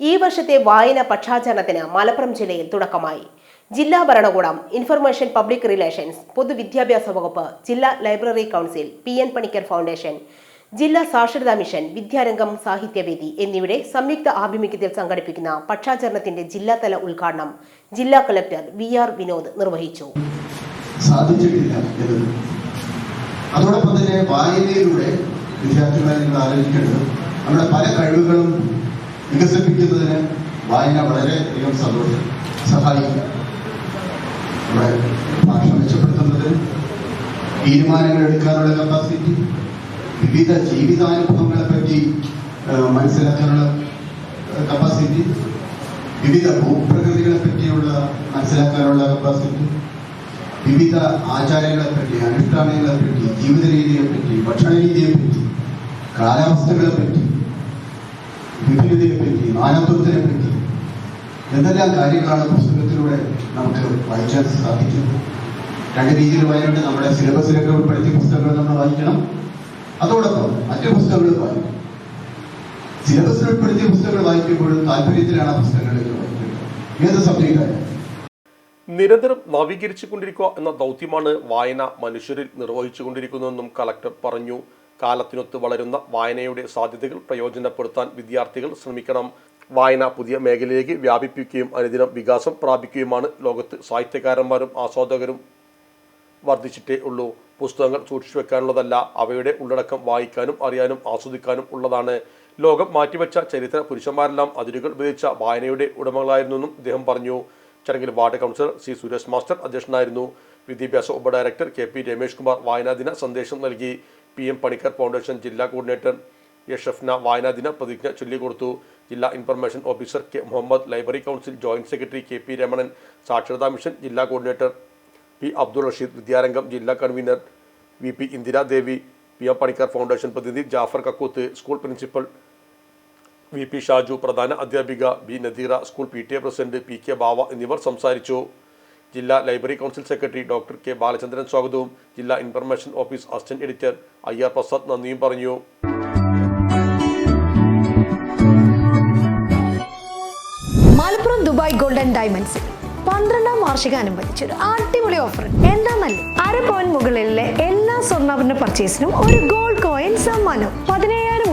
ഈ വർഷത്തെ വായന പക്ഷാചരണത്തിന് മലപ്പുറം ജില്ലയിൽ തുടക്കമായി. ജില്ലാ ഭരണകൂടം ഇൻഫർമേഷൻ പബ്ലിക് റിലേഷൻസ് പൊതുവിദ്യാഭ്യാസ വകുപ്പ് ജില്ലാ library council P N Panicker foundation ജില്ലാ സാക്ഷരതാ മിഷൻ വിദ്യാരംഗം സാഹിത്യവേദി എന്നിവയുടെ സംയുക്ത ആഭിമുഖ്യത്തിൽ സംഘടിപ്പിക്കുന്ന പക്ഷാചരണത്തിന്റെ ജില്ലാതല ഉദ്ഘാടനം ജില്ലാ കളക്ടർ വി ആർ വിനോദ് നിർവഹിച്ചു. സാധിച്ചിട്ടില്ല അതോടൊപ്പം തന്നെ വായനയിലൂടെ വിദ്യാർത്ഥികളെ നിങ്ങൾ ആലോചിക്കേണ്ടത് നമ്മുടെ പല കഴിവുകളും വികസിപ്പിക്കുന്നതിന് വായന വളരെയധികം സന്തോഷം സഹായിക്കുക നമ്മുടെ ഭാഷ മെച്ചപ്പെടുത്തുന്നതിന് തീരുമാനങ്ങൾ എടുക്കാനുള്ള കപ്പാസിറ്റി വിവിധ ജീവിതാനുഭവങ്ങളെ പറ്റി മനസ്സിലാക്കാനുള്ള കപ്പാസിറ്റി വിവിധ ഭൂപ്രകൃതികളെ പറ്റിയുള്ള മനസ്സിലാക്കാനുള്ള കപ്പാസിറ്റി വിവിധ ആചാരങ്ങളെ പറ്റി അനുഷ്ഠാനങ്ങളെ പറ്റി ജീവിത രീതിയെ പറ്റി ഭക്ഷണ രീതിയെ പറ്റി കാലാവസ്ഥകളെ പറ്റി വിഭിന്നതയെ പറ്റി നാനത്വത്തിനെ പറ്റി എന്തെല്ലാം കാര്യങ്ങളാണ് പുസ്തകത്തിലൂടെ നമുക്ക് വായിക്കാൻ സാധിക്കുന്നത്? രണ്ട് രീതിയിൽ വായനയുണ്ട് നമ്മുടെ സിലബസിലൊക്കെ ഉൾപ്പെടുത്തിയ പുസ്തകങ്ങൾ നമ്മൾ വായിക്കണം. അതോടൊപ്പം മറ്റു പുസ്തകങ്ങൾ വായിക്കണം. സിലബസിൽ ഉൾപ്പെടുത്തിയ പുസ്തകങ്ങൾ വായിക്കുമ്പോഴും താല്പര്യത്തിലാണ് ആ പുസ്തകങ്ങളിലേക്ക് വായിക്കുന്നത് ഏത് സബ്ജക്റ്റായാലും നിരന്തരം നവീകരിച്ചു കൊണ്ടിരിക്കുക എന്ന ദൗത്യമാണ് വായന മനുഷ്യരിൽ നിർവഹിച്ചു കൊണ്ടിരിക്കുന്നതെന്നും കളക്ടർ പറഞ്ഞു. കാലത്തിനൊത്ത് വളരുന്ന വായനയുടെ സാധ്യതകൾ പ്രയോജനപ്പെടുത്താൻ വിദ്യാർത്ഥികൾ ശ്രമിക്കണം. വായന പുതിയ മേഖലയിലേക്ക് വ്യാപിപ്പിക്കുകയും അനുദിനം വികാസം പ്രാപിക്കുകയുമാണ് ലോകത്ത് സാഹിത്യകാരന്മാരും ആസ്വാദകരും വർദ്ധിച്ചിട്ടേ ഉള്ളൂ. പുസ്തകങ്ങൾ സൂക്ഷിച്ചു വെക്കാനുള്ളതല്ല അവയുടെ ഉള്ളടക്കം വായിക്കാനും അറിയാനും ആസ്വദിക്കാനും ഉള്ളതാണ്. ലോകം മാറ്റിവെച്ച ചരിത്ര പുരുഷന്മാരെല്ലാം അതിരുകൾ വിധിച്ച വായനയുടെ ഉടമകളായിരുന്നെന്നും അദ്ദേഹം പറഞ്ഞു. ചടങ്ങിൽ ward councillor C Suresh master അധ്യക്ഷനായിരുന്നു. വിദ്യാഭ്യാസ ഉപഡയറക്ടർ കെ പി രമേഷ് കുമാർ വായനാദിന സന്ദേശം നൽകി. പി എം പണിക്കർ ഫൗണ്ടേഷൻ ജില്ലാ കോർഡിനേറ്റർ എ ഷഫ്ന വായനാദിന പ്രതിജ്ഞ ചൊല്ലിക്കൊടുത്തു. ജില്ലാ information officer K Muhammad library council joint secretary K P Ramanan സാക്ഷരതാ മിഷൻ ജില്ലാ കോർഡിനേറ്റർ പി അബ്ദുൾ റഷീദ് വിദ്യാരംഗം ജില്ലാ convener V P Indiradevi P M Panicker foundation പ്രതിനിധി Jafar Kakkooth school principal V P Shaju പ്രധാന അധ്യാപിക B Nadeera school P T A president P K Bava എന്നിവർ സംസാരിച്ചു. ജില്ലാ library council secretary doctor K Balachandran സ്വാഗതവും ജില്ലാ information office assistant editor I R Prasad നന്ദിയും പറഞ്ഞു. മലപ്പുറം ദുബായ് ഗോൾഡൻ ഡയമണ്ട്സ് പന്ത്രണ്ടാം വാർഷികാനുബന്ധിച്ച് ഒരു അടിപൊളി ഓഫർ എന്താന്നല്ലേ അര പോയിന്റ് മുകളിലെ എല്ലാ സ്വർണാഭരണ പർച്ചേസിനും ഒരു ഗോൾഡ് കോയിൻ സമ്മാനം. പതിനയ്യായിരം